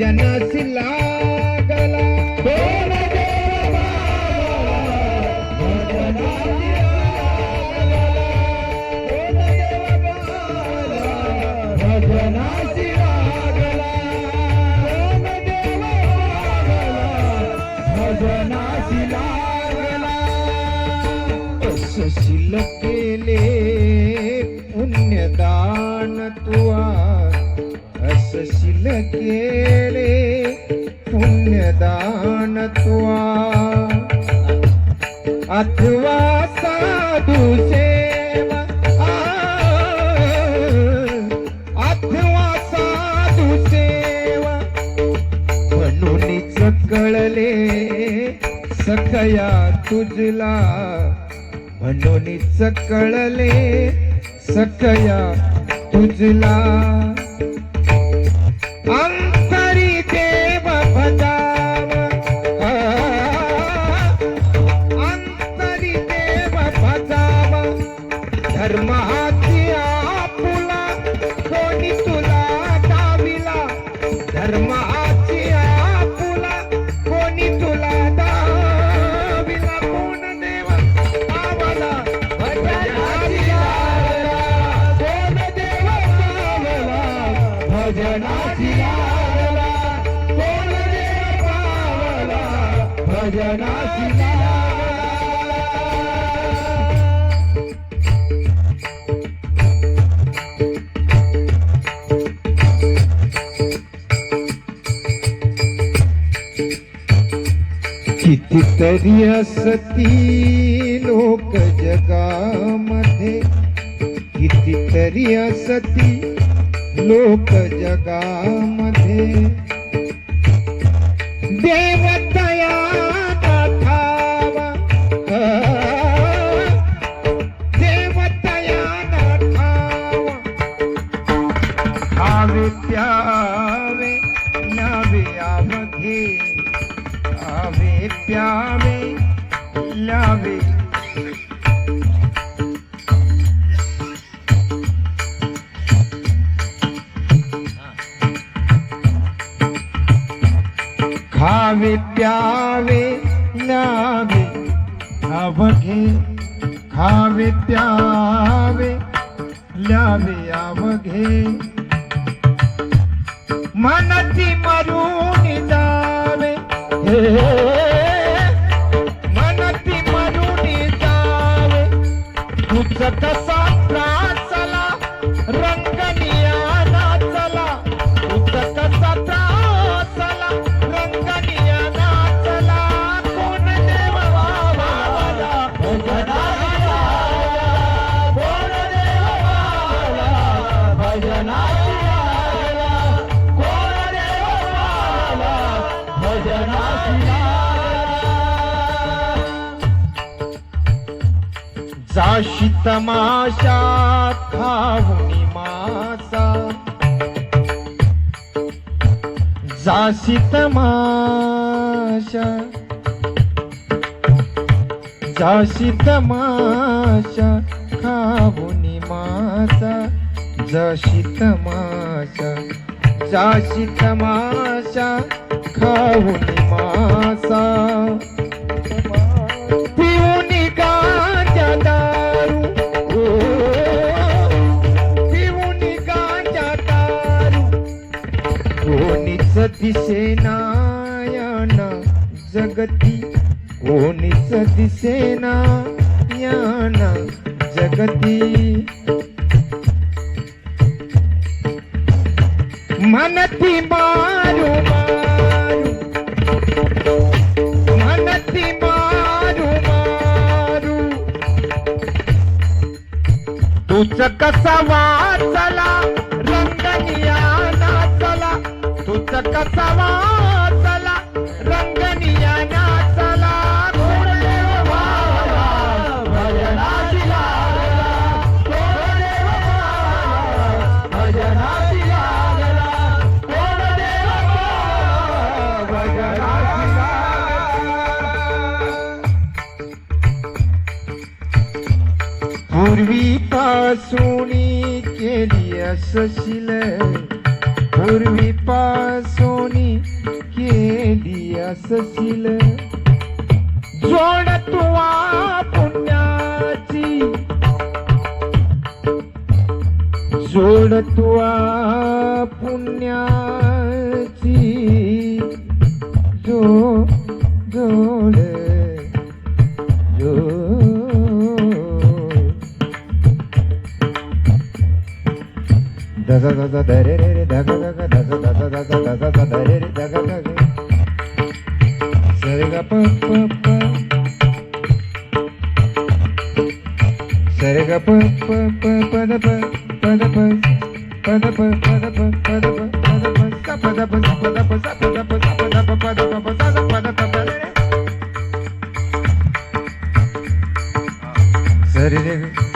ಜನ केले पुण्यदान तुआ अथवा साधू सेवा. अथवा साधू सेवा. म्हणूनच कळले सखया तुझला. म्हणूनच कळले सखया तुझला. আল্লাহ भजनाची कितीतरी असती लोक जगामध्ये कितीतरी असती लोक जगामध्ये. देवत आवे प्यावे न्यावे आवघे आवे प्यावे ल्यावे खावे प्यावे लावे आवघे खावे प्यावे ल्यावे आवघे मनती मरून जावे. हे मनती मरून जावे. तुझ कसा त्रासला रंगनिया नाचला तुझ कसा त्रासला रंगनिया नाचला कोण देव कोण देव जाशी तमाशा खाऊनी मासा जाशी तमाशा जाशी तमाशा खाऊनी मासा जाशी तमाशा जाशी तमाशा खाऊनी मासा जगती कोणीच दिसेना याना जगती. मनती मारू मारू. मनती मारू मारू. तुझ कसा वाचला रंगनिया नाचला तुझ कसा वा पूर्वी पासोनी केली असशील. पूर्वीपासून केली असशील. जोड तुवा पुण्याची. जोड तुवा पुण्याची. जो Saturday.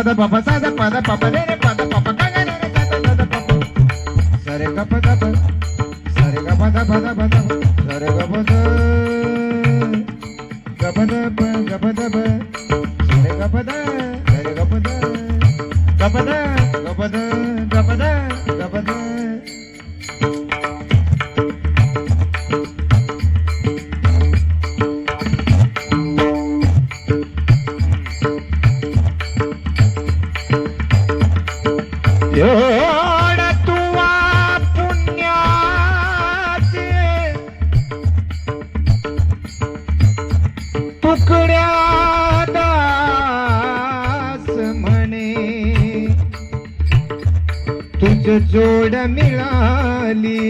పద పప సద పద పప రే పద పప గగన రే సద పద పప సరే గప దప సరే గప దప దప దప సరే గప ద గప దప గప దప సరే గప ద సరే గప ద గప ద तुवा पुण्याचे तुकड्या दास म्हणे तुझ जोड मिळाली.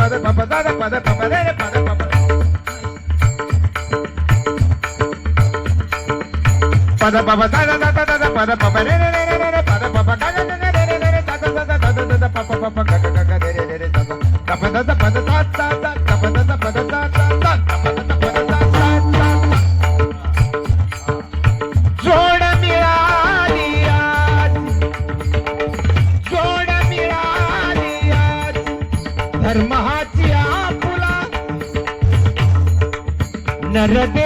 Pada papa da da da da da da da da da da da da da da da da ನರತೆ